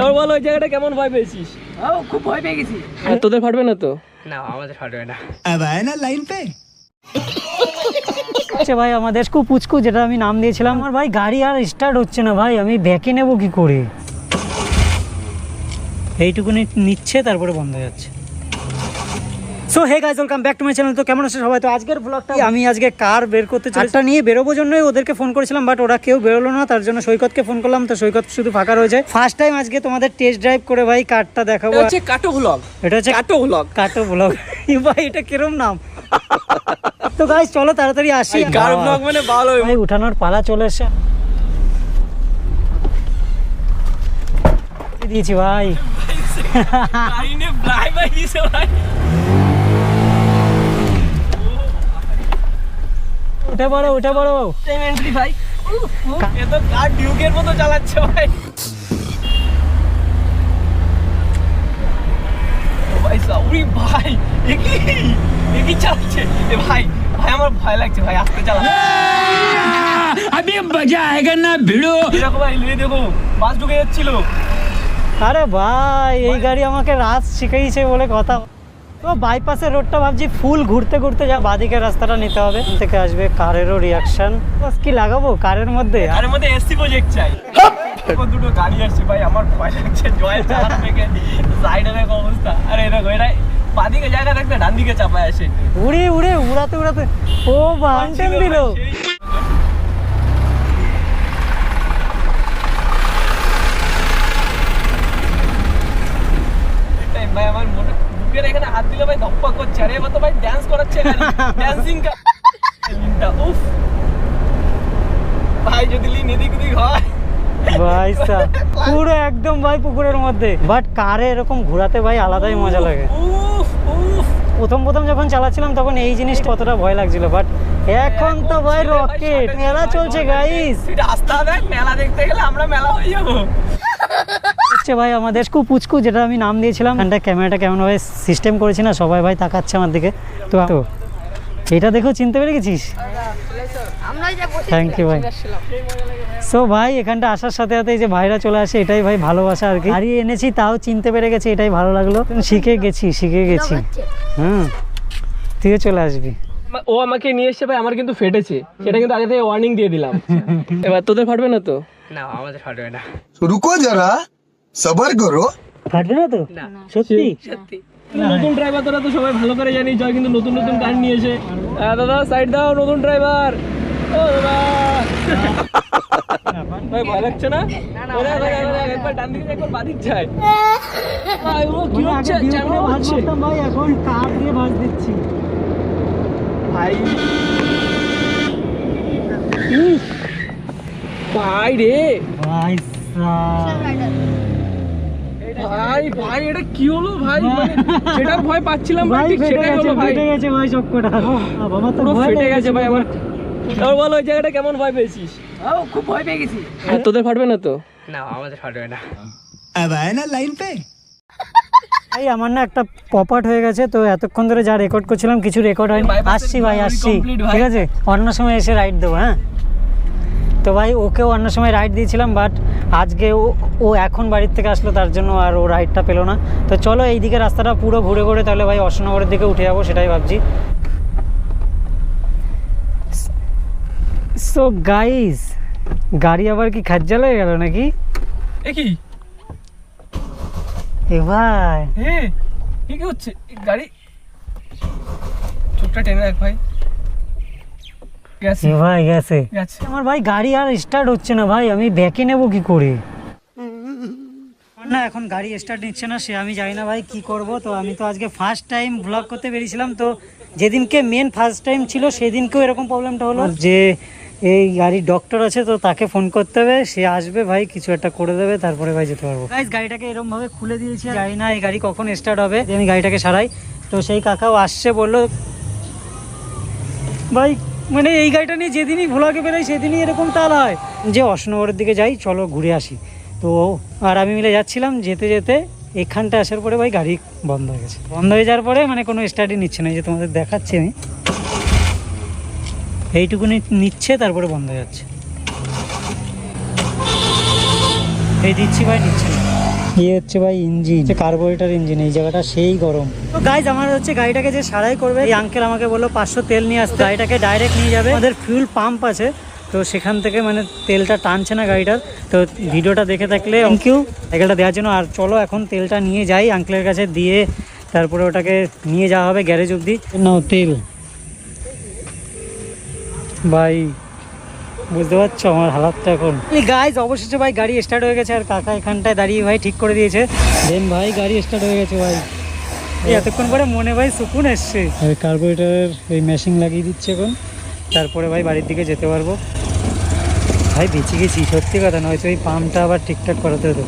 তোর বল ওই জায়গাটা কেমন ভয় পেয়েছিস? ও খুব ভয় পেয়ে গেছি। আর তোদের ফাটবে না তো? না আমাদের ফাটবে না। আবায় না লাইন পে? হচ্ছে ভাই আমার দেশকু পুচকু যেটা আমি নাম দিয়েছিলাম আমার ভাই গাড়ি আর স্টার্ট হচ্ছে না ভাই আমি ব্যাকে নেব কি করে? এইটুকুনি নিচ্ছে তারপরে বন্ধ হয়ে যাচ্ছে। So hey guys welcome back to my channel তো কেমন আছে সবাই? তো আজকের ব্লগটা আমি আজকে কার বের করতে একটা নিয়ে বেরোবো জন্যই ওদেরকে ফোন করেছিলাম বাট ওরা কেউ বেরোলো না তার জন্য সৈকতকে ফোন করলাম। তো সৈকত শুধু ফাঁকা রয়েছে। ফার্স্ট টাইম আজকে তোমাদের টেস্ট ড্রাইভ করে ভাই কারটা দেখাবো। হচ্ছে কাটো ভ্লগ এটা হচ্ছে কাটো ভ্লগ কাটো ব্লগ ভাই এটা কিরম নাম? তো গাইজ চলো তাড়াতাড়ি আসি। কার ভ্লগ মানে ভালো। ভাই উঠানোর পালা চলে এসে দিয়েছি ভাই। ভাই ভাই। উঠে পড়ো উঠে পড়ো টাইম এন্ট্রি ভাই। এ তো কার ডিউকের মতো চালাচ্ছে ভাই। ভাই ভাই ভাই ভাই আমার ভয় লাগছে ভাই আস্তে আমি মজা না ভিড়ো। ভাই দেখো বাস ঢুকে যাচ্ছিল। আরে ভাই এই গাড়ি আমাকে রাত শিখিয়েছে বলে কথা। তো বাইপাসের রোডটা ভাবছি ফুল ঘুরতে ঘুরতে যা বাদিকের রাস্তাটা নিতে হবে। থেকে আসবে কারেরও রিয়াকশন বাস কি লাগাবো? কারের মধ্যে? আরে মধ্যে এসি প্রজেক্ট চাই। দুটো গাড়ি আসছে ভাই আমার ভয় লাগছে জয় চালানো থেকে। সাইডের এক অবস্থা। আরে দেখো এটা বাদিকে জায়গা থাকতে ডান দিকে চাপায় আসে। উড়ে উড়ে উড়াতে উড়াতে। ও বান্টেন দিল। ভাই আমার এখানে হাত দিলে ভাই ধপ্পা করছে। আরে এবার তো ভাই ড্যান্স করাচ্ছে ড্যান্সিং লিনটা উফ। ভাই যদি লিন এদিক ওদিক হয়। ভাই পুরো একদম ভাই পুকুরের মধ্যে। বাট কারে এরকম ঘোরাতে ভাই আলাদাই মজা লাগে। উফ উফ। প্রথম প্রথম যখন চালাচ্ছিলাম তখন এই জিনিসটা কতটা ভয় লাগছিল। বাট এখন তো ভাই রকেট মেলা চলছে গাইস রাস্তা দেখ মেলা দেখতে গেলে আমরা মেলা হয়ে যাব। হচ্ছে ভাই আমাদের স্কু পুচকু যেটা আমি নাম দিয়েছিলাম এখানটা ক্যামেরাটা কেমন ভাবে সিস্টেম করেছি না সবাই ভাই তাকাচ্ছে আমার দিকে। তো তো এটা দেখো চিনতে পেরে গেছিস? থ্যাংক ইউ ভাই। সো ভাই এখানটা আসার সাথে সাথে যে ভাইরা চলে আসে এটাই ভাই ভালোবাসা আর কি। হারিয়ে এনেছি তাও চিনতে পেরে গেছি এটাই ভালো লাগল। শিখে গেছি শিখে গেছি। হুম তুইও চলে আসবি। ও আমাকে নিয়ে এসছে ভাই আমার কিন্তু ফেটেছে। সেটা কিন্তু আগে থেকে ওয়ার্নিং দিয়ে দিলাম। এবার তোদের ফাটবে না তো? না আমাদের ফাটবে না। রুকো যারা সবার করো। ফাটবে না তো? সত্যি? সত্যি। নতুন ড্রাইভার তোরা তো সবাই ভালো করে জানি জয় কিন্তু নতুন নতুন গান নিয়েছে। দাদা সাইড দাও নতুন ড্রাইভার ও ভাই ভয় লাগছে না? ভাই একবার ডান দিকে ভাই ভাই রে। ভাই ভাই ভাই এটা কি হলো ভাই? মানে সেটার ভয় পাচ্ছিলাম ভাই সেটাই হলো ভাই। ফেটে গেছে ভাই চক্কটা তো ভয় ফেটে গেছে ভাই আমার তোর বল ওই জায়গাটা কেমন ভয় পেয়েছিস? খুব ভয় পেয়ে গেছি। হ্যাঁ তোদের ফাটবে না তো? না আমাদের ফাটবে না। আবার না লাইন পে? ভাই আমার না একটা পপাট হয়ে গেছে তো এতক্ষণ ধরে যা রেকর্ড করছিলাম কিছু রেকর্ড হয়নি। আসছি ভাই আসছি। ঠিক আছে? অন্য সময় এসে রাইড দেবো হ্যাঁ? তো ভাই ওকেও অন্য সময় রাইড দিয়েছিলাম বাট আজকে ও ও এখন বাড়ির থেকে আসলো তার জন্য আর ও রাইডটা পেল না। তো চলো এই এইদিকে রাস্তাটা পুরো ঘুরে ঘুরে তাহলে ভাই অশোকনগরের দিকে উঠে যাব সেটাই ভাবছি। সো গাইস গাড়ি আবার কি খাজ্জা হয়ে গেল নাকি? কি? এ ভাই। হে কি কি হচ্ছে? গাড়ি? চোখটা টেনে রাখ ভাই। গেছে। ভাই গেছে। গেছে। আমার ভাই গাড়ি আর স্টার্ট হচ্ছে না ভাই আমি ব্যাকে নেব কি করে? না এখন গাড়ি স্টার্ট নিচ্ছে না সে আমি জানি না ভাই কি করব। তো আমি তো আজকে ফার্স্ট টাইম ব্লগ করতে বেরিয়েছিলাম তো যেদিনকে মেন ফার্স্ট টাইম ছিল সেদিনকেও এরকম প্রবলেমটা হলো। যে এই গাড়ির ডক্টর আছে তো তাকে ফোন করতে হবে। সে আসবে ভাই কিছু একটা করে দেবে তারপরে ভাই যেতে পারব। গাইজ গাড়িটাকে এরকম ভাবে খুলে দিয়েছি জানি না এই গাড়ি কখন স্টার্ট হবে। আমি গাড়িটাকে সারাই। তো সেই কাকাও আসছে বলল ভাই মানে এই গাড়িটা নিয়ে যেদিনই ভোলাকে বেরোই, সেদিনই এরকম তাল হয়। যে অশোকনগরের দিকে যাই, চলো ঘুরে আসি। তো আর আমি মিলে যাচ্ছিলাম, যেতে যেতে এখানটা আসার পরে ভাই গাড়ি বন্ধ হয়ে গেছে। বন্ধ হয়ে যাওয়ার পরে মানে কোনো স্টাডি নিচ্ছে না যে তোমাদের দেখাচ্ছি আমি। এইটুকু নিচ্ছে, তারপরে বন্ধ হয়ে যাচ্ছে। এই দিচ্ছি ভাই, নিচ্ছে না। এই হচ্ছে ভাই ইঞ্জিন কার্বোরেটর ইঞ্জিন এই জায়গাটা সেই গরম। তো গাইজ আমার হচ্ছে গাড়িটাকে যে সারাই করবে এই আঙ্কেল আমাকে বলল পাঁচশো তেল নিয়ে আসতে। গাড়িটাকে ডাইরেক্ট নিয়ে যাবে। আমাদের ফিউল পাম্প আছে তো সেখান থেকে মানে তেলটা টানছে না গাড়িটার। তো ভিডিওটা দেখে থাকলে থ্যাংক ইউ সাইকেলটা দেওয়ার জন্য। আর চলো এখন তেলটা নিয়ে যাই আঙ্কেলের কাছে দিয়ে তারপরে ওটাকে নিয়ে যাওয়া হবে গ্যারেজ অবধি। নাও তেল। ভাই বুঝতে পারছ আমার হালাতটা এখন। গাইজ অবশেষে ভাই গাড়ি স্টার্ট হয়ে গেছে আর কাকা এখানটায় দাঁড়িয়ে ভাই ঠিক করে দিয়েছে। দেন ভাই গাড়ি স্টার্ট হয়ে গেছে ভাই। এতক্ষণ পরে মনে ভাই সুকুন এসছে। কার্বোরেটারের এই মেশিন লাগিয়ে দিচ্ছে এখন। তারপরে ভাই বাড়ির দিকে যেতে পারব। ভাই বেঁচে গেছি সত্যি কথা নয়তো এই পাম্পটা আবার ঠিকঠাক করাতে হতো।